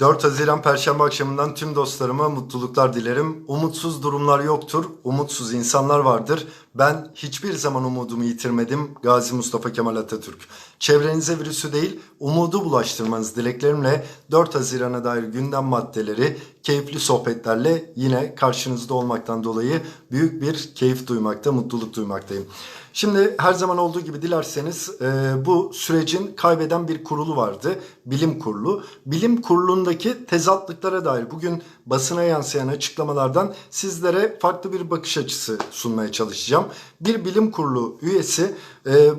4 Haziran Perşembe akşamından tüm dostlarıma mutluluklar dilerim. Umutsuz durumlar yoktur, umutsuz insanlar vardır. Ben hiçbir zaman umudumu yitirmedim. Gazi Mustafa Kemal Atatürk. Çevrenize virüsü değil, umudu bulaştırmanız dileklerimle 4 Haziran'a dair gündem maddeleri, keyifli sohbetlerle yine karşınızda olmaktan dolayı büyük bir keyif duymakta, mutluluk duymaktayım. Şimdi her zaman olduğu gibi dilerseniz e, bu sürecin kaybeden bir kurulu vardı. Bilim kurulu. Bilim kurulundaki tezatlıklara dair bugün basına yansıyan açıklamalardan sizlere farklı bir bakış açısı sunmaya çalışacağım. Bir bilim kurulu üyesi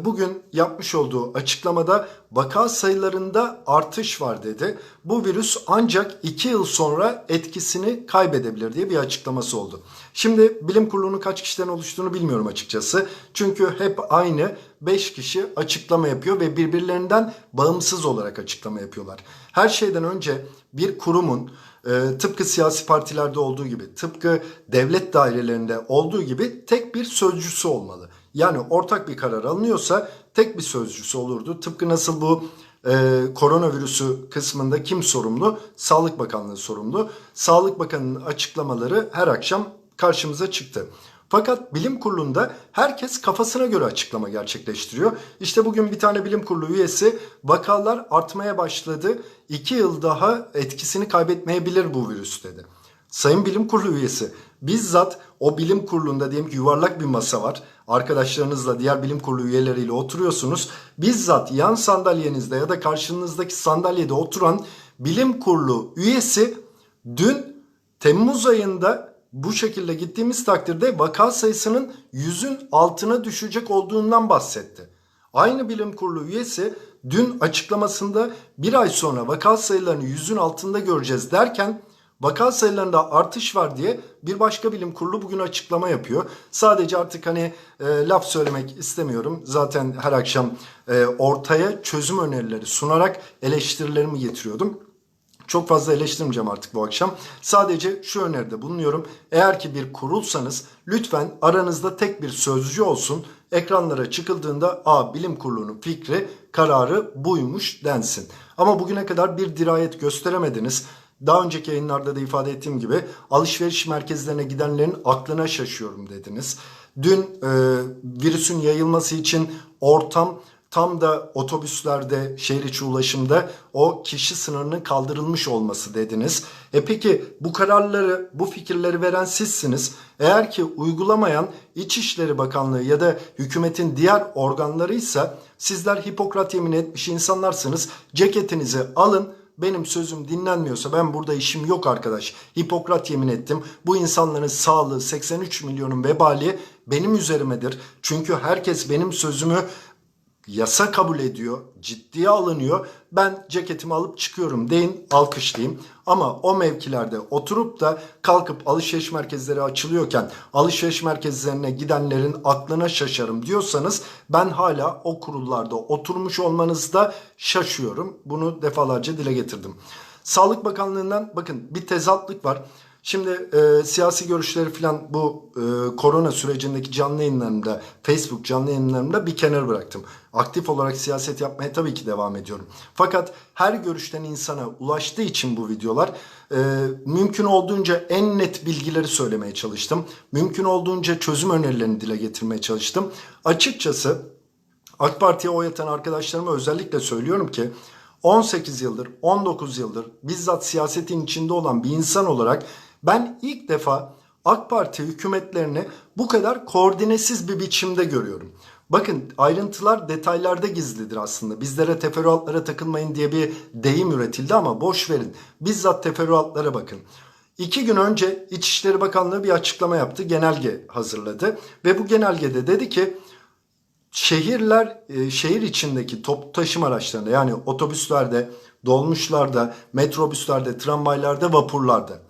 bugün yapmış olduğu açıklamada vaka sayılarında artış var dedi. Bu virüs ancak 2 yıl sonra etkisini kaybedebilir diye bir açıklaması oldu. Şimdi bilim kurulunun kaç kişiden oluştuğunu bilmiyorum açıkçası. Çünkü hep aynı 5 kişi açıklama yapıyor ve birbirlerinden bağımsız olarak açıklama yapıyorlar. Her şeyden önce bir kurumun e, tıpkı siyasi partilerde olduğu gibi, tıpkı devlet dairelerinde olduğu gibi tek bir sözcüsü olmalı. Yani ortak bir karar alınıyorsa tek bir sözcüsü olurdu. Tıpkı nasıl bu e, koronavirüsü kısmında kim sorumlu? Sağlık Bakanlığı sorumlu. Sağlık Bakanı'nın açıklamaları her akşam karşımıza çıktı. Fakat bilim kurulunda herkes kafasına göre açıklama gerçekleştiriyor. İşte bugün bir tane bilim kurulu üyesi vakalar artmaya başladı. İki yıl daha etkisini kaybetmeyebilir bu virüs dedi. Sayın bilim kurulu üyesi bizzat o bilim kurulunda diyelim ki yuvarlak bir masa var. Arkadaşlarınızla diğer bilim kurulu üyeleriyle oturuyorsunuz. Bizzat yan sandalyenizde ya da karşınızdaki sandalyede oturan bilim kurulu üyesi dün Temmuz ayında bu şekilde gittiğimiz takdirde vaka sayısının yüzün altına düşecek olduğundan bahsetti. Aynı bilim kurulu üyesi dün açıklamasında bir ay sonra vaka sayılarını yüzün altında göreceğiz derken vaka sayılarında artış var diye bir başka bilim kurulu bugün açıklama yapıyor. Sadece artık hani e, laf söylemek istemiyorum. Zaten her akşam e, ortaya çözüm önerileri sunarak eleştirilerimi getiriyordum. Çok fazla eleştirmeyeceğim artık bu akşam. Sadece şu öneride bulunuyorum. Eğer ki bir kurulsanız lütfen aranızda tek bir sözcü olsun. Ekranlara çıkıldığında a bilim kurulunun fikri, kararı buymuş densin. Ama bugüne kadar bir dirayet gösteremediniz. Daha önceki yayınlarda da ifade ettiğim gibi alışveriş merkezlerine gidenlerin aklına şaşıyorum dediniz. Dün e, virüsün yayılması için ortam tam da otobüslerde, şehir içi ulaşımda o kişi sınırının kaldırılmış olması dediniz. E peki bu kararları, bu fikirleri veren sizsiniz. Eğer ki uygulamayan İçişleri Bakanlığı ya da hükümetin diğer organlarıysa sizler Hipokrat yemin etmiş insanlarsınız. Ceketinizi alın, benim sözüm dinlenmiyorsa ben burada işim yok arkadaş. Hipokrat yemin ettim. Bu insanların sağlığı 83 milyonun vebali benim üzerimedir. Çünkü herkes benim sözümü yasa kabul ediyor, ciddiye alınıyor. Ben ceketimi alıp çıkıyorum deyin, alkışlayayım. Ama o mevkilerde oturup da kalkıp alışveriş merkezleri açılıyorken alışveriş merkezlerine gidenlerin aklına şaşarım diyorsanız ben hala o kurullarda oturmuş olmanızda şaşıyorum. Bunu defalarca dile getirdim. Sağlık Bakanlığı'ndan bakın bir tezatlık var. Şimdi e, siyasi görüşleri falan bu e, korona sürecindeki canlı yayınlarımda, Facebook canlı yayınlarımda bir kenar bıraktım. Aktif olarak siyaset yapmaya tabii ki devam ediyorum. Fakat her görüşten insana ulaştığı için bu videolar e, mümkün olduğunca en net bilgileri söylemeye çalıştım. Mümkün olduğunca çözüm önerilerini dile getirmeye çalıştım. Açıkçası AK Parti'ye oy atan arkadaşlarıma özellikle söylüyorum ki 18 yıldır, 19 yıldır bizzat siyasetin içinde olan bir insan olarak ben ilk defa AK Parti hükümetlerini bu kadar koordinesiz bir biçimde görüyorum. Bakın ayrıntılar detaylarda gizlidir aslında. Bizlere teferruatlara takılmayın diye bir deyim üretildi ama boş verin. Bizzat teferruatlara bakın. İki gün önce İçişleri Bakanlığı bir açıklama yaptı. Genelge hazırladı. Ve bu genelgede dedi ki şehirler e, şehir içindeki toplu taşıma araçlarında yani otobüslerde, dolmuşlarda, metrobüslerde, tramvaylarda, vapurlarda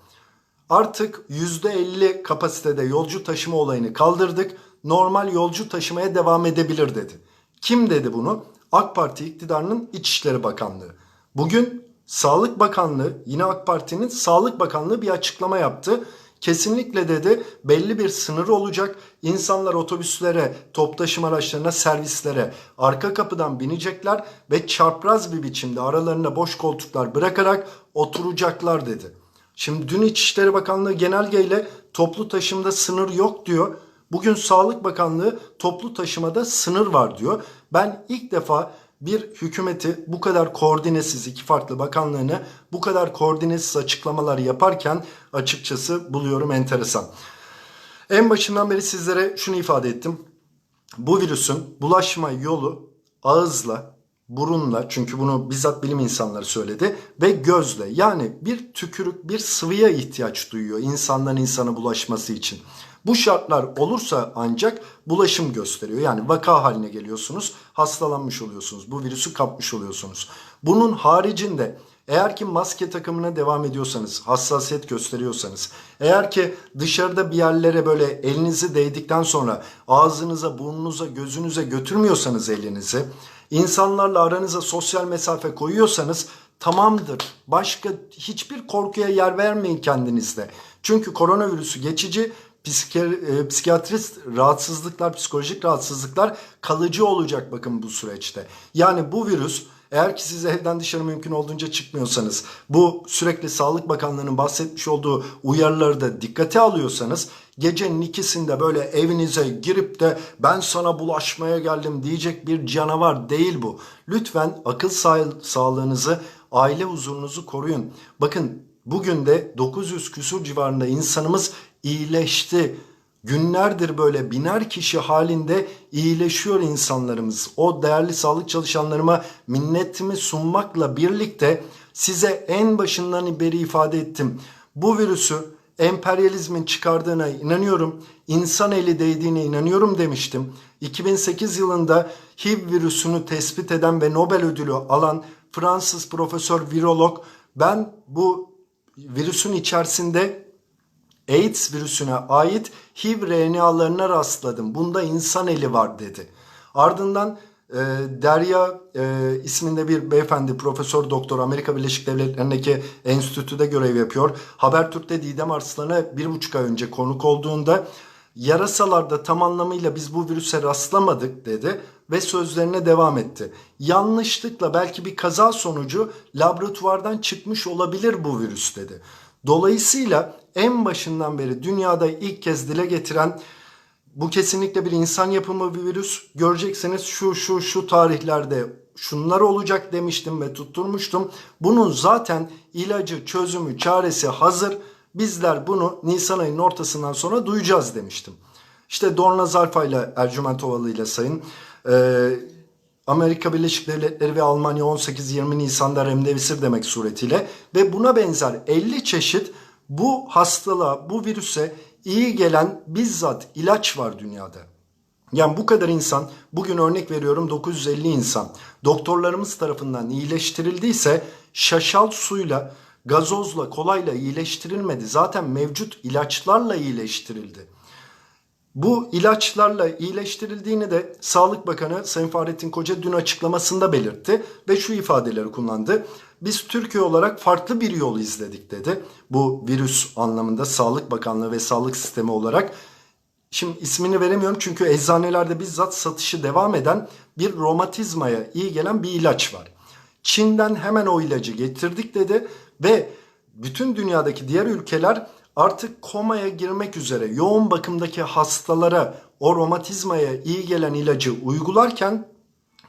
artık %50 kapasitede yolcu taşıma olayını kaldırdık. Normal yolcu taşımaya devam edebilir dedi. Kim dedi bunu? AK Parti iktidarının İçişleri Bakanlığı. Bugün Sağlık Bakanlığı yine AK Parti'nin Sağlık Bakanlığı bir açıklama yaptı. Kesinlikle dedi belli bir sınır olacak. İnsanlar otobüslere, top taşıma araçlarına, servislere arka kapıdan binecekler ve çapraz bir biçimde aralarına boş koltuklar bırakarak oturacaklar dedi. Şimdi dün İçişleri Bakanlığı genelgeyle toplu taşımda sınır yok diyor. Bugün Sağlık Bakanlığı toplu taşımada sınır var diyor. Ben ilk defa bir hükümeti bu kadar koordinesiz iki farklı bakanlığını bu kadar koordinesiz açıklamalar yaparken açıkçası buluyorum enteresan. En başından beri sizlere şunu ifade ettim. Bu virüsün bulaşma yolu ağızla, burunla çünkü bunu bizzat bilim insanları söyledi ve gözle yani bir tükürük bir sıvıya ihtiyaç duyuyor insandan insana bulaşması için. Bu şartlar olursa ancak bulaşım gösteriyor. Yani vaka haline geliyorsunuz, hastalanmış oluyorsunuz, bu virüsü kapmış oluyorsunuz. Bunun haricinde eğer ki maske takımına devam ediyorsanız, hassasiyet gösteriyorsanız, eğer ki dışarıda bir yerlere böyle elinizi değdikten sonra ağzınıza, burnunuza, gözünüze götürmüyorsanız elinizi, insanlarla aranıza sosyal mesafe koyuyorsanız tamamdır. Başka hiçbir korkuya yer vermeyin kendinizde. Çünkü koronavirüsü geçici e, psikiyatrist rahatsızlıklar, psikolojik rahatsızlıklar kalıcı olacak bakın bu süreçte. Yani bu virüs eğer ki siz evden dışarı mümkün olduğunca çıkmıyorsanız, bu sürekli Sağlık Bakanlığı'nın bahsetmiş olduğu uyarıları da dikkate alıyorsanız, gecenin ikisinde böyle evinize girip de ben sana bulaşmaya geldim diyecek bir canavar değil bu. Lütfen akıl sağ- sağlığınızı, aile huzurunuzu koruyun. Bakın bugün de 900 küsur civarında insanımız iyileşti. Günlerdir böyle biner kişi halinde iyileşiyor insanlarımız. O değerli sağlık çalışanlarıma minnetimi sunmakla birlikte size en başından beri ifade ettim. Bu virüsü emperyalizmin çıkardığına inanıyorum. İnsan eli değdiğine inanıyorum demiştim. 2008 yılında HIV virüsünü tespit eden ve Nobel ödülü alan Fransız profesör virolog ben bu virüsün içerisinde AIDS virüsüne ait HIV RNA'larına rastladım. Bunda insan eli var dedi. Ardından e, Derya e, isminde bir beyefendi profesör doktor Amerika Birleşik Devletleri'ndeki enstitüde görev yapıyor. Habertürk'te Didem Arslan'a bir buçuk ay önce konuk olduğunda yarasalarda tam anlamıyla biz bu virüse rastlamadık dedi ve sözlerine devam etti. Yanlışlıkla belki bir kaza sonucu laboratuvardan çıkmış olabilir bu virüs dedi. Dolayısıyla en başından beri dünyada ilk kez dile getiren bu kesinlikle bir insan yapımı bir virüs. Göreceksiniz şu şu şu tarihlerde şunlar olacak demiştim ve tutturmuştum. Bunun zaten ilacı, çözümü, çaresi hazır. Bizler bunu Nisan ayının ortasından sonra duyacağız demiştim. İşte Dorna Zarfa ile Ercüment Ovalı ile sayın. Ee, Amerika Birleşik Devletleri ve Almanya 18-20 Nisan'da remdesivir demek suretiyle ve buna benzer 50 çeşit bu hastalığa, bu virüse iyi gelen bizzat ilaç var dünyada. Yani bu kadar insan, bugün örnek veriyorum 950 insan doktorlarımız tarafından iyileştirildiyse şaşal suyla, gazozla, kolayla iyileştirilmedi. Zaten mevcut ilaçlarla iyileştirildi. Bu ilaçlarla iyileştirildiğini de Sağlık Bakanı Sayın Fahrettin Koca dün açıklamasında belirtti ve şu ifadeleri kullandı. Biz Türkiye olarak farklı bir yol izledik dedi. Bu virüs anlamında Sağlık Bakanlığı ve sağlık sistemi olarak. Şimdi ismini veremiyorum çünkü eczanelerde bizzat satışı devam eden bir romatizmaya iyi gelen bir ilaç var. Çin'den hemen o ilacı getirdik dedi ve bütün dünyadaki diğer ülkeler artık komaya girmek üzere yoğun bakımdaki hastalara o romatizmaya iyi gelen ilacı uygularken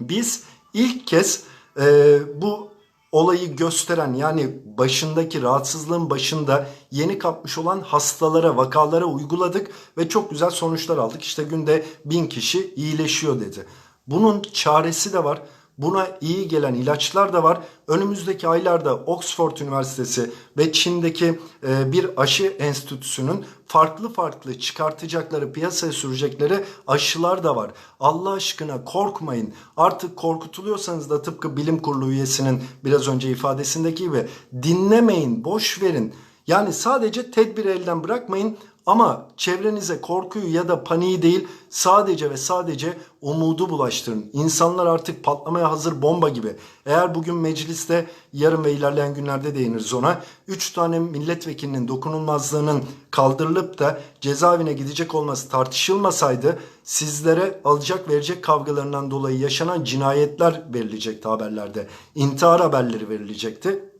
biz ilk kez e, bu olayı gösteren yani başındaki rahatsızlığın başında yeni kapmış olan hastalara, vakalara uyguladık ve çok güzel sonuçlar aldık. İşte günde bin kişi iyileşiyor dedi. Bunun çaresi de var. Buna iyi gelen ilaçlar da var. Önümüzdeki aylarda Oxford Üniversitesi ve Çin'deki e, bir aşı enstitüsünün farklı farklı çıkartacakları, piyasaya sürecekleri aşılar da var. Allah aşkına korkmayın. Artık korkutuluyorsanız da tıpkı bilim kurulu üyesinin biraz önce ifadesindeki gibi dinlemeyin, boş verin. Yani sadece tedbiri elden bırakmayın. Ama çevrenize korkuyu ya da paniği değil sadece ve sadece umudu bulaştırın. İnsanlar artık patlamaya hazır bomba gibi. Eğer bugün mecliste yarın ve ilerleyen günlerde değiniriz ona. 3 tane milletvekilinin dokunulmazlığının kaldırılıp da cezaevine gidecek olması tartışılmasaydı sizlere alacak verecek kavgalarından dolayı yaşanan cinayetler verilecekti haberlerde. İntihar haberleri verilecekti.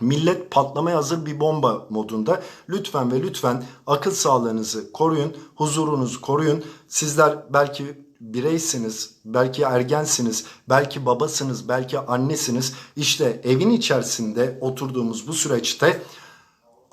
Millet patlamaya hazır bir bomba modunda. Lütfen ve lütfen akıl sağlığınızı koruyun, huzurunuzu koruyun. Sizler belki bireysiniz, belki ergensiniz, belki babasınız, belki annesiniz. İşte evin içerisinde oturduğumuz bu süreçte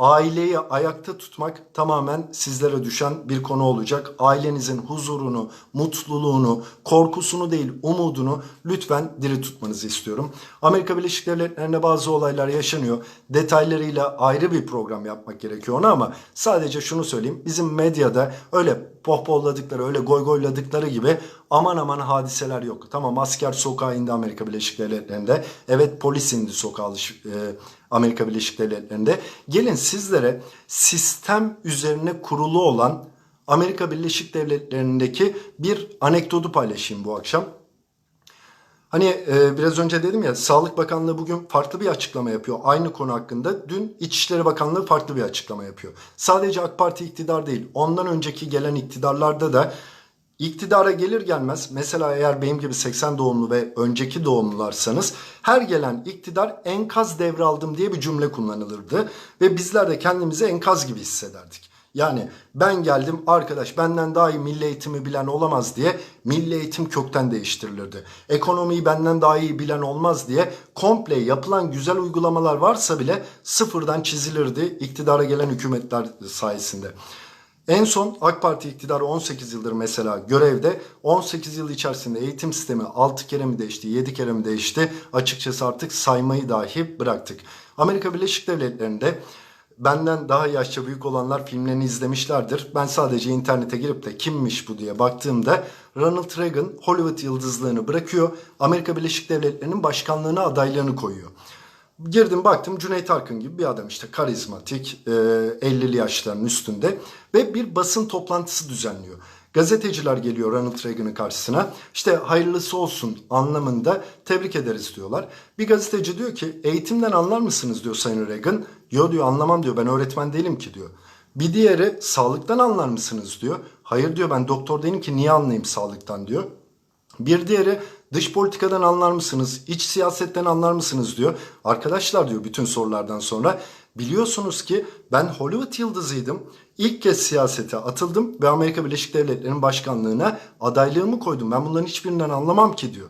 aileyi ayakta tutmak tamamen sizlere düşen bir konu olacak. Ailenizin huzurunu, mutluluğunu, korkusunu değil umudunu lütfen diri tutmanızı istiyorum. Amerika Birleşik Devletleri'nde bazı olaylar yaşanıyor. Detaylarıyla ayrı bir program yapmak gerekiyor ona ama sadece şunu söyleyeyim. Bizim medyada öyle pohpolladıkları, öyle goygoyladıkları gibi aman aman hadiseler yok. Tamam asker sokağa indi Amerika Birleşik Devletleri'nde. Evet polis indi sokağa e, Amerika Birleşik Devletleri'nde. Gelin sizlere sistem üzerine kurulu olan Amerika Birleşik Devletleri'ndeki bir anekdotu paylaşayım bu akşam. Hani e, biraz önce dedim ya Sağlık Bakanlığı bugün farklı bir açıklama yapıyor. Aynı konu hakkında dün İçişleri Bakanlığı farklı bir açıklama yapıyor. Sadece AK Parti iktidar değil ondan önceki gelen iktidarlarda da İktidara gelir gelmez mesela eğer benim gibi 80 doğumlu ve önceki doğumlularsanız her gelen iktidar enkaz devraldım diye bir cümle kullanılırdı ve bizler de kendimizi enkaz gibi hissederdik. Yani ben geldim arkadaş benden daha iyi milli eğitimi bilen olamaz diye milli eğitim kökten değiştirilirdi. Ekonomiyi benden daha iyi bilen olmaz diye komple yapılan güzel uygulamalar varsa bile sıfırdan çizilirdi iktidara gelen hükümetler sayesinde. En son AK Parti iktidarı 18 yıldır mesela görevde 18 yıl içerisinde eğitim sistemi 6 kere mi değişti 7 kere mi değişti açıkçası artık saymayı dahi bıraktık. Amerika Birleşik Devletleri'nde benden daha yaşça büyük olanlar filmlerini izlemişlerdir. Ben sadece internete girip de kimmiş bu diye baktığımda Ronald Reagan Hollywood yıldızlığını bırakıyor. Amerika Birleşik Devletleri'nin başkanlığına adaylığını koyuyor. Girdim baktım Cüneyt Arkın gibi bir adam işte karizmatik 50'li yaşlarının üstünde ve bir basın toplantısı düzenliyor. Gazeteciler geliyor Ronald Reagan'ın karşısına. İşte hayırlısı olsun anlamında tebrik ederiz diyorlar. Bir gazeteci diyor ki eğitimden anlar mısınız diyor Sayın Reagan. Yo diyor anlamam diyor ben öğretmen değilim ki diyor. Bir diğeri sağlıktan anlar mısınız diyor. Hayır diyor ben doktor değilim ki niye anlayayım sağlıktan diyor. Bir diğeri dış politikadan anlar mısınız? İç siyasetten anlar mısınız diyor. Arkadaşlar diyor bütün sorulardan sonra biliyorsunuz ki ben Hollywood yıldızıydım. İlk kez siyasete atıldım ve Amerika Birleşik Devletleri'nin başkanlığına adaylığımı koydum. Ben bunların hiçbirinden anlamam ki diyor.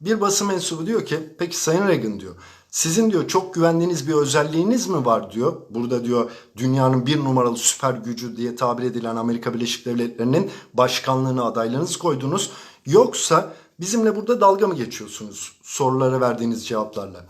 Bir basın mensubu diyor ki peki Sayın Reagan diyor sizin diyor çok güvendiğiniz bir özelliğiniz mi var diyor. Burada diyor dünyanın bir numaralı süper gücü diye tabir edilen Amerika Birleşik Devletleri'nin başkanlığına adaylığınız koydunuz. Yoksa bizimle burada dalga mı geçiyorsunuz sorulara verdiğiniz cevaplarla?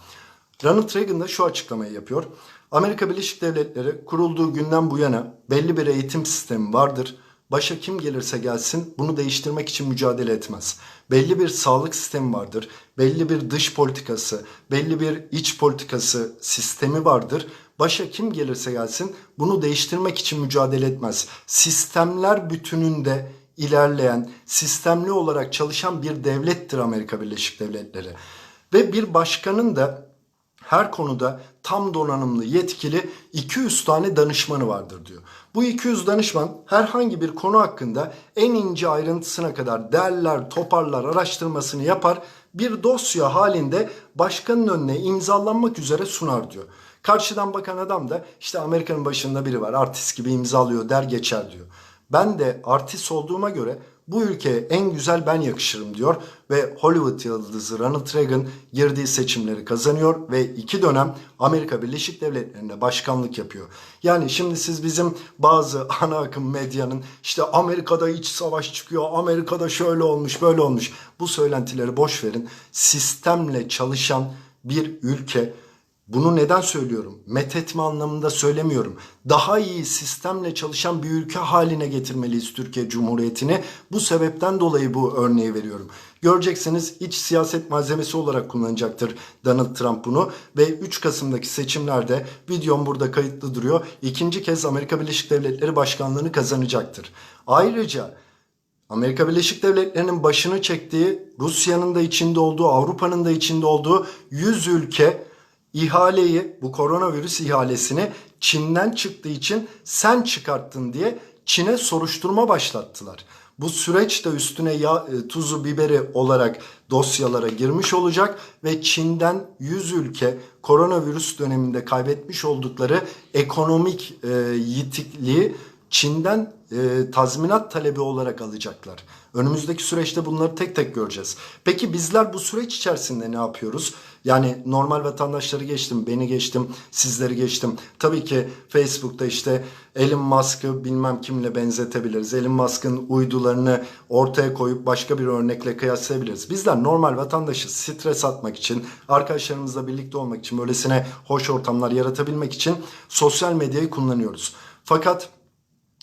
Ronald Reagan da şu açıklamayı yapıyor. Amerika Birleşik Devletleri kurulduğu günden bu yana belli bir eğitim sistemi vardır. Başa kim gelirse gelsin bunu değiştirmek için mücadele etmez. Belli bir sağlık sistemi vardır. Belli bir dış politikası, belli bir iç politikası sistemi vardır. Başa kim gelirse gelsin bunu değiştirmek için mücadele etmez. Sistemler bütününde ilerleyen, sistemli olarak çalışan bir devlettir Amerika Birleşik Devletleri. Ve bir başkanın da her konuda tam donanımlı, yetkili 200 tane danışmanı vardır diyor. Bu 200 danışman herhangi bir konu hakkında en ince ayrıntısına kadar derler, toparlar, araştırmasını yapar. Bir dosya halinde başkanın önüne imzalanmak üzere sunar diyor. Karşıdan bakan adam da işte Amerika'nın başında biri var artist gibi imzalıyor der geçer diyor. Ben de artist olduğuma göre bu ülkeye en güzel ben yakışırım diyor ve Hollywood yıldızı Ronald Reagan girdiği seçimleri kazanıyor ve iki dönem Amerika Birleşik Devletleri'nde başkanlık yapıyor. Yani şimdi siz bizim bazı ana akım medyanın işte Amerika'da iç savaş çıkıyor, Amerika'da şöyle olmuş, böyle olmuş bu söylentileri boş verin. Sistemle çalışan bir ülke Bunu neden söylüyorum? Methetme anlamında söylemiyorum. Daha iyi sistemle çalışan bir ülke haline getirmeliyiz Türkiye Cumhuriyeti'ni. Bu sebepten dolayı bu örneği veriyorum. Göreceksiniz iç siyaset malzemesi olarak kullanacaktır Donald Trump bunu ve 3 Kasım'daki seçimlerde videom burada kayıtlı duruyor. İkinci kez Amerika Birleşik Devletleri başkanlığını kazanacaktır. Ayrıca Amerika Birleşik Devletleri'nin başını çektiği, Rusya'nın da içinde olduğu, Avrupa'nın da içinde olduğu 100 ülke ihaleyi, bu koronavirüs ihalesini Çin'den çıktığı için sen çıkarttın diye Çin'e soruşturma başlattılar. Bu süreç de üstüne yağ, e, tuzu biberi olarak dosyalara girmiş olacak ve Çin'den 100 ülke koronavirüs döneminde kaybetmiş oldukları ekonomik e, yitikliği Çin'den e, tazminat talebi olarak alacaklar. Önümüzdeki süreçte bunları tek tek göreceğiz. Peki bizler bu süreç içerisinde ne yapıyoruz? Yani normal vatandaşları geçtim, beni geçtim, sizleri geçtim. Tabii ki Facebook'ta işte Elon Musk'ı bilmem kimle benzetebiliriz. Elon Musk'ın uydularını ortaya koyup başka bir örnekle kıyaslayabiliriz. Bizler normal vatandaşı stres atmak için, arkadaşlarımızla birlikte olmak için, böylesine hoş ortamlar yaratabilmek için sosyal medyayı kullanıyoruz. Fakat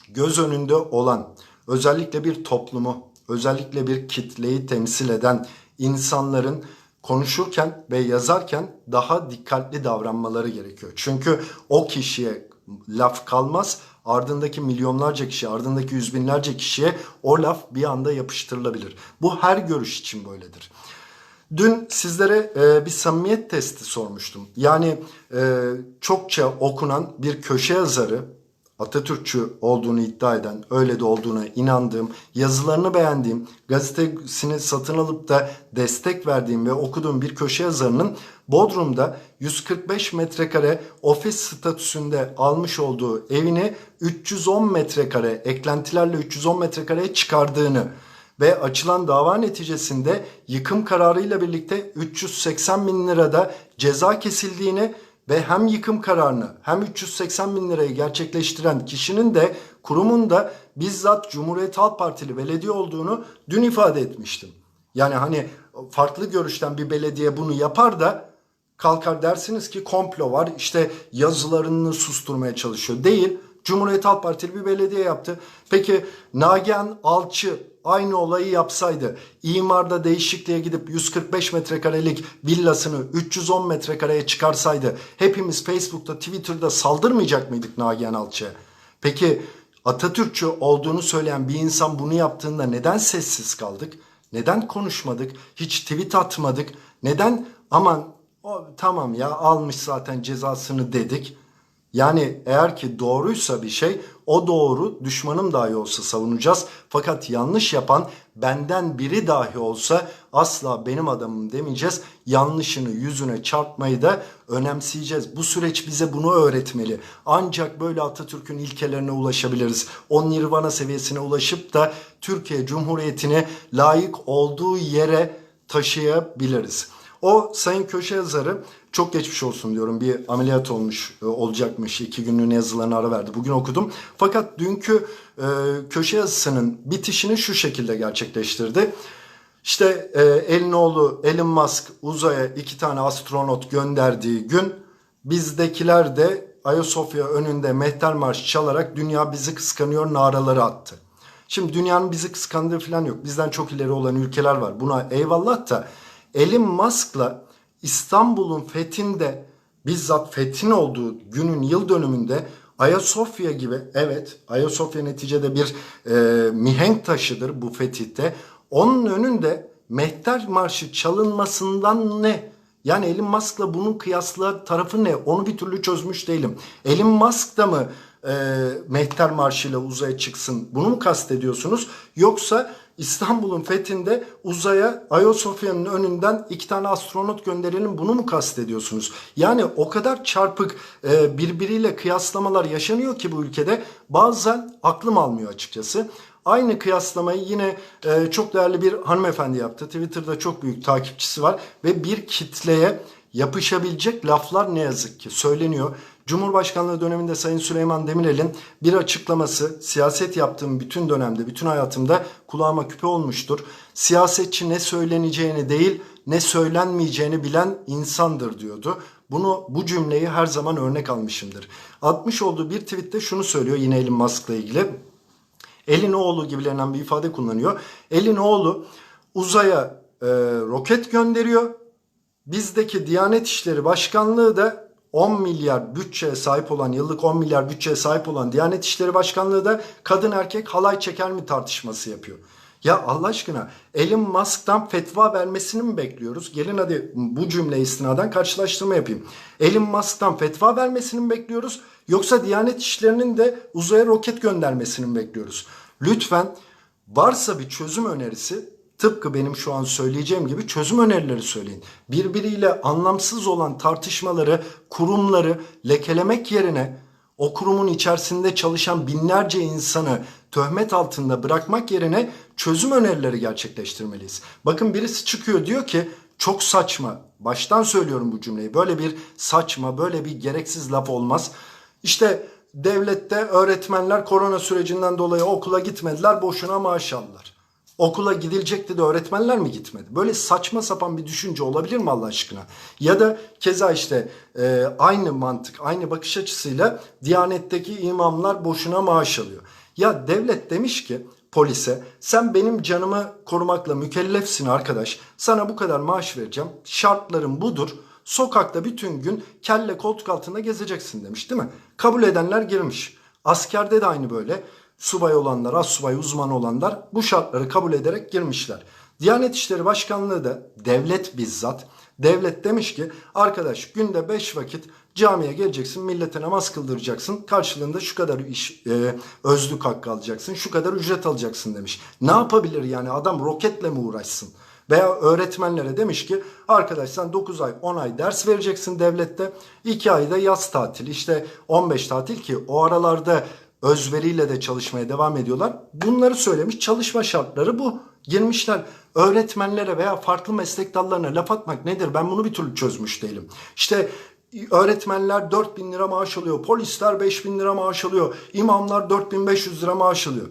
göz önünde olan özellikle bir toplumu, özellikle bir kitleyi temsil eden insanların konuşurken ve yazarken daha dikkatli davranmaları gerekiyor. Çünkü o kişiye laf kalmaz. Ardındaki milyonlarca kişi, ardındaki yüz binlerce kişiye o laf bir anda yapıştırılabilir. Bu her görüş için böyledir. Dün sizlere e, bir samimiyet testi sormuştum. Yani e, çokça okunan bir köşe yazarı Atatürkçü olduğunu iddia eden, öyle de olduğuna inandığım, yazılarını beğendiğim, gazetesini satın alıp da destek verdiğim ve okuduğum bir köşe yazarının Bodrum'da 145 metrekare ofis statüsünde almış olduğu evini 310 metrekare, eklentilerle 310 metrekareye çıkardığını ve açılan dava neticesinde yıkım kararıyla birlikte 380 bin lirada ceza kesildiğini ve hem yıkım kararını hem 380 bin lirayı gerçekleştiren kişinin de kurumun da bizzat Cumhuriyet Halk Partili belediye olduğunu dün ifade etmiştim. Yani hani farklı görüşten bir belediye bunu yapar da kalkar dersiniz ki komplo var işte yazılarını susturmaya çalışıyor. Değil. Cumhuriyet Halk Partili bir belediye yaptı. Peki Nagihan Alçı aynı olayı yapsaydı imarda değişikliğe gidip 145 metrekarelik villasını 310 metrekareye çıkarsaydı hepimiz Facebook'ta Twitter'da saldırmayacak mıydık Nagihan Alçı'ya? Peki Atatürkçü olduğunu söyleyen bir insan bunu yaptığında neden sessiz kaldık? Neden konuşmadık? Hiç tweet atmadık? Neden aman o, tamam ya almış zaten cezasını dedik? Yani eğer ki doğruysa bir şey o doğru düşmanım dahi olsa savunacağız. Fakat yanlış yapan benden biri dahi olsa asla benim adamım demeyeceğiz. Yanlışını yüzüne çarpmayı da önemseyeceğiz. Bu süreç bize bunu öğretmeli. Ancak böyle Atatürk'ün ilkelerine ulaşabiliriz. O nirvana seviyesine ulaşıp da Türkiye Cumhuriyeti'ni layık olduğu yere taşıyabiliriz. O sayın köşe yazarı çok geçmiş olsun diyorum. Bir ameliyat olmuş e, olacakmış. iki günlüğüne yazılarını ara verdi. Bugün okudum. Fakat dünkü e, köşe yazısının bitişini şu şekilde gerçekleştirdi. İşte e, elin oğlu Elon Musk uzaya iki tane astronot gönderdiği gün bizdekiler de Ayasofya önünde mehter marş çalarak dünya bizi kıskanıyor naraları attı. Şimdi dünyanın bizi kıskandığı falan yok. Bizden çok ileri olan ülkeler var. Buna eyvallah da Elon Musk'la İstanbul'un fethinde bizzat fethin olduğu günün yıl dönümünde Ayasofya gibi evet Ayasofya neticede bir e, mihenk taşıdır bu fetihte. Onun önünde mehter marşı çalınmasından ne? Yani Elon Musk'la bunun kıyasla tarafı ne? Onu bir türlü çözmüş değilim. Elon Musk da mı e, mehter marşıyla uzaya çıksın? Bunu mu kastediyorsunuz? Yoksa İstanbul'un fethinde uzaya Ayasofya'nın önünden iki tane astronot gönderelim bunu mu kastediyorsunuz? Yani o kadar çarpık e, birbiriyle kıyaslamalar yaşanıyor ki bu ülkede bazen aklım almıyor açıkçası. Aynı kıyaslamayı yine e, çok değerli bir hanımefendi yaptı. Twitter'da çok büyük takipçisi var ve bir kitleye yapışabilecek laflar ne yazık ki söyleniyor. Cumhurbaşkanlığı döneminde Sayın Süleyman Demirel'in bir açıklaması siyaset yaptığım bütün dönemde, bütün hayatımda kulağıma küpe olmuştur. Siyasetçi ne söyleneceğini değil, ne söylenmeyeceğini bilen insandır diyordu. bunu bu cümleyi her zaman örnek almışımdır. Atmış olduğu bir tweette şunu söylüyor yine Elon Musk'la ilgili. Elin oğlu gibilerinden bir ifade kullanıyor. Elin oğlu uzaya e, roket gönderiyor. Bizdeki Diyanet İşleri Başkanlığı da 10 milyar bütçeye sahip olan, yıllık 10 milyar bütçeye sahip olan Diyanet İşleri Başkanlığı da kadın erkek halay çeker mi tartışması yapıyor. Ya Allah aşkına Elon Musk'tan fetva vermesini mi bekliyoruz? Gelin hadi bu cümle istinaden karşılaştırma yapayım. Elon Musk'tan fetva vermesini mi bekliyoruz? Yoksa Diyanet İşleri'nin de uzaya roket göndermesini mi bekliyoruz? Lütfen varsa bir çözüm önerisi tıpkı benim şu an söyleyeceğim gibi çözüm önerileri söyleyin. Birbiriyle anlamsız olan tartışmaları, kurumları lekelemek yerine o kurumun içerisinde çalışan binlerce insanı töhmet altında bırakmak yerine çözüm önerileri gerçekleştirmeliyiz. Bakın birisi çıkıyor diyor ki çok saçma. Baştan söylüyorum bu cümleyi. Böyle bir saçma, böyle bir gereksiz laf olmaz. İşte devlette öğretmenler korona sürecinden dolayı okula gitmediler, boşuna maaş aldılar. Okula gidilecekti de öğretmenler mi gitmedi? Böyle saçma sapan bir düşünce olabilir mi Allah aşkına? Ya da keza işte e, aynı mantık, aynı bakış açısıyla Diyanet'teki imamlar boşuna maaş alıyor. Ya devlet demiş ki polise sen benim canımı korumakla mükellefsin arkadaş. Sana bu kadar maaş vereceğim. Şartlarım budur. Sokakta bütün gün kelle koltuk altında gezeceksin demiş değil mi? Kabul edenler girmiş. Askerde de aynı böyle subay olanlar, az subay uzman olanlar bu şartları kabul ederek girmişler. Diyanet İşleri Başkanlığı da devlet bizzat devlet demiş ki arkadaş günde 5 vakit camiye geleceksin millete namaz kıldıracaksın karşılığında şu kadar iş e, özlük hakkı alacaksın şu kadar ücret alacaksın demiş. Ne yapabilir yani adam roketle mi uğraşsın? Veya öğretmenlere demiş ki arkadaş sen 9 ay 10 ay ders vereceksin devlette 2 ayda yaz tatil işte 15 tatil ki o aralarda özveriyle de çalışmaya devam ediyorlar. Bunları söylemiş. Çalışma şartları bu. Girmişler öğretmenlere veya farklı meslek dallarına laf atmak nedir? Ben bunu bir türlü çözmüş değilim. İşte öğretmenler 4000 lira maaş alıyor. Polisler 5000 lira maaş alıyor. imamlar 4500 lira maaş alıyor.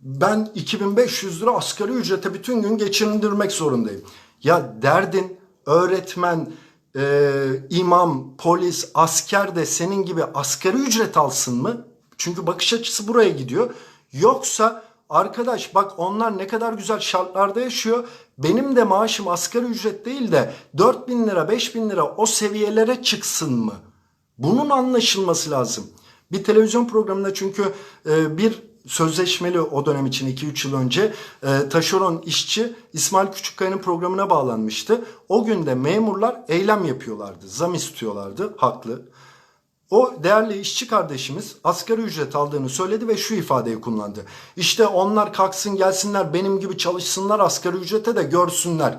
Ben 2500 lira asgari ücrete bütün gün geçindirmek zorundayım. Ya derdin öğretmen, e, imam, polis, asker de senin gibi asgari ücret alsın mı? Çünkü bakış açısı buraya gidiyor. Yoksa arkadaş bak onlar ne kadar güzel şartlarda yaşıyor. Benim de maaşım asgari ücret değil de 4 bin lira 5 bin lira o seviyelere çıksın mı? Bunun anlaşılması lazım. Bir televizyon programında çünkü e, bir sözleşmeli o dönem için 2-3 yıl önce e, taşeron işçi İsmail Küçükkaya'nın programına bağlanmıştı. O günde memurlar eylem yapıyorlardı. Zam istiyorlardı. Haklı. O değerli işçi kardeşimiz asgari ücret aldığını söyledi ve şu ifadeyi kullandı. İşte onlar kalksın gelsinler benim gibi çalışsınlar asgari ücrete de görsünler.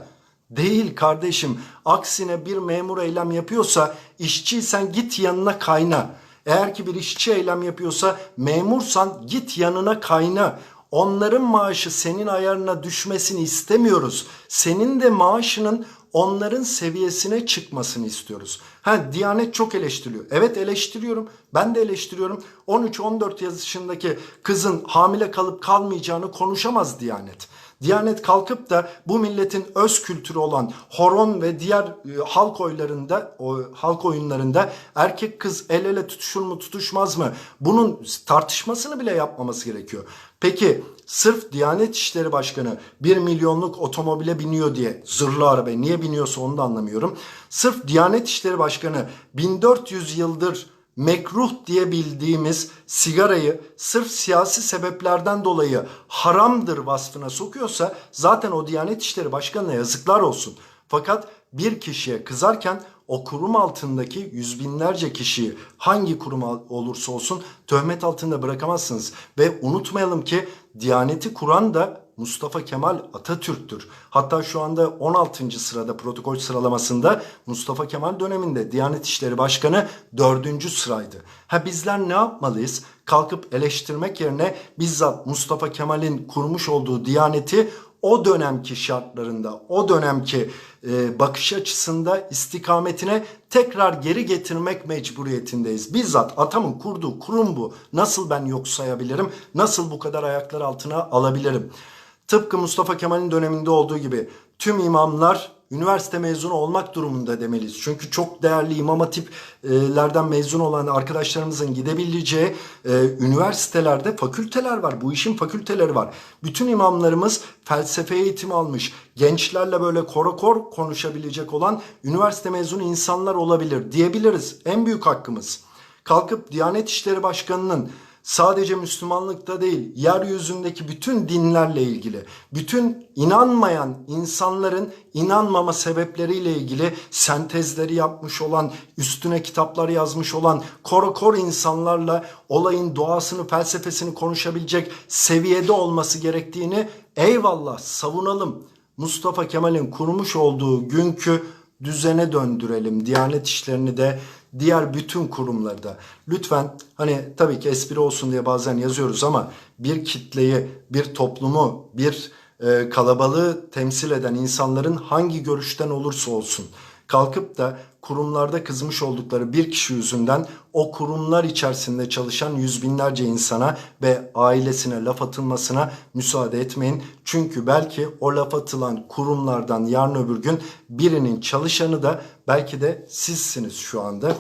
Değil kardeşim. Aksine bir memur eylem yapıyorsa işçiysen git yanına kayna. Eğer ki bir işçi eylem yapıyorsa memursan git yanına kayna. Onların maaşı senin ayarına düşmesini istemiyoruz. Senin de maaşının onların seviyesine çıkmasını istiyoruz. Ha Diyanet çok eleştiriyor. Evet eleştiriyorum. Ben de eleştiriyorum. 13-14 yaşındaki kızın hamile kalıp kalmayacağını konuşamaz Diyanet. Diyanet kalkıp da bu milletin öz kültürü olan horon ve diğer e, halk oylarında, o halk oyunlarında erkek kız el ele tutuşur mu tutuşmaz mı? Bunun tartışmasını bile yapmaması gerekiyor. Peki sırf Diyanet İşleri Başkanı 1 milyonluk otomobile biniyor diye zırhlı arabaya niye biniyorsa onu da anlamıyorum. Sırf Diyanet İşleri Başkanı 1400 yıldır mekruh diye bildiğimiz sigarayı sırf siyasi sebeplerden dolayı haramdır vasfına sokuyorsa zaten o Diyanet İşleri Başkanı'na yazıklar olsun. Fakat bir kişiye kızarken o kurum altındaki yüz binlerce kişiyi hangi kurum olursa olsun töhmet altında bırakamazsınız. Ve unutmayalım ki Diyaneti kuran da Mustafa Kemal Atatürk'tür. Hatta şu anda 16. sırada protokol sıralamasında Mustafa Kemal döneminde Diyanet İşleri Başkanı 4. sıraydı. Ha bizler ne yapmalıyız? Kalkıp eleştirmek yerine bizzat Mustafa Kemal'in kurmuş olduğu Diyaneti o dönemki şartlarında, o dönemki e, bakış açısında istikametine tekrar geri getirmek mecburiyetindeyiz. Bizzat atamın kurduğu kurum bu. Nasıl ben yok sayabilirim? Nasıl bu kadar ayaklar altına alabilirim? Tıpkı Mustafa Kemal'in döneminde olduğu gibi tüm imamlar üniversite mezunu olmak durumunda demeliyiz. Çünkü çok değerli imam hatiplerden mezun olan arkadaşlarımızın gidebileceği e, üniversitelerde fakülteler var. Bu işin fakülteleri var. Bütün imamlarımız felsefe eğitimi almış. Gençlerle böyle korakor konuşabilecek olan üniversite mezunu insanlar olabilir diyebiliriz. En büyük hakkımız. Kalkıp Diyanet İşleri Başkanı'nın sadece Müslümanlıkta değil, yeryüzündeki bütün dinlerle ilgili, bütün inanmayan insanların inanmama sebepleriyle ilgili sentezleri yapmış olan, üstüne kitaplar yazmış olan korokor insanlarla olayın doğasını, felsefesini konuşabilecek seviyede olması gerektiğini eyvallah savunalım. Mustafa Kemal'in kurmuş olduğu günkü düzene döndürelim. Diyanet işlerini de diğer bütün kurumları da. Lütfen hani tabii ki espri olsun diye bazen yazıyoruz ama bir kitleyi, bir toplumu, bir e, kalabalığı temsil eden insanların hangi görüşten olursa olsun kalkıp da kurumlarda kızmış oldukları bir kişi yüzünden o kurumlar içerisinde çalışan yüz binlerce insana ve ailesine laf atılmasına müsaade etmeyin. Çünkü belki o laf atılan kurumlardan yarın öbür gün birinin çalışanı da belki de sizsiniz şu anda.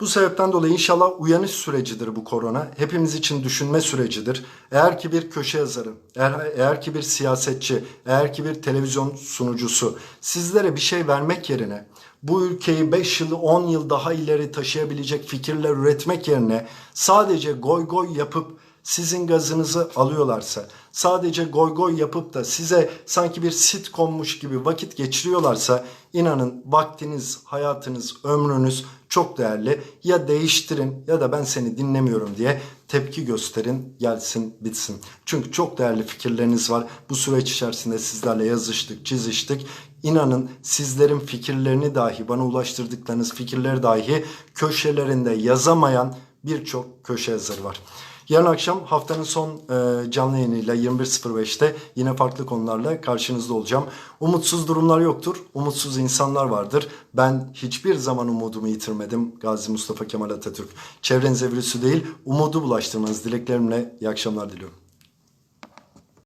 Bu sebepten dolayı inşallah uyanış sürecidir bu korona. Hepimiz için düşünme sürecidir. Eğer ki bir köşe yazarı, eğer, eğer ki bir siyasetçi, eğer ki bir televizyon sunucusu sizlere bir şey vermek yerine bu ülkeyi 5 yıl 10 yıl daha ileri taşıyabilecek fikirler üretmek yerine sadece goy goy yapıp sizin gazınızı alıyorlarsa, sadece goy goy yapıp da size sanki bir sitcommuş gibi vakit geçiriyorlarsa inanın vaktiniz, hayatınız, ömrünüz çok değerli. Ya değiştirin ya da ben seni dinlemiyorum diye tepki gösterin, gelsin, bitsin. Çünkü çok değerli fikirleriniz var. Bu süreç içerisinde sizlerle yazıştık, çiziştik. İnanın sizlerin fikirlerini dahi, bana ulaştırdıklarınız fikirleri dahi köşelerinde yazamayan birçok köşe yazarı var. Yarın akşam haftanın son e, canlı yayınıyla 21.05'te yine farklı konularla karşınızda olacağım. Umutsuz durumlar yoktur, umutsuz insanlar vardır. Ben hiçbir zaman umudumu yitirmedim Gazi Mustafa Kemal Atatürk. Çevrenize virüsü değil, umudu bulaştırmanız dileklerimle iyi akşamlar diliyorum.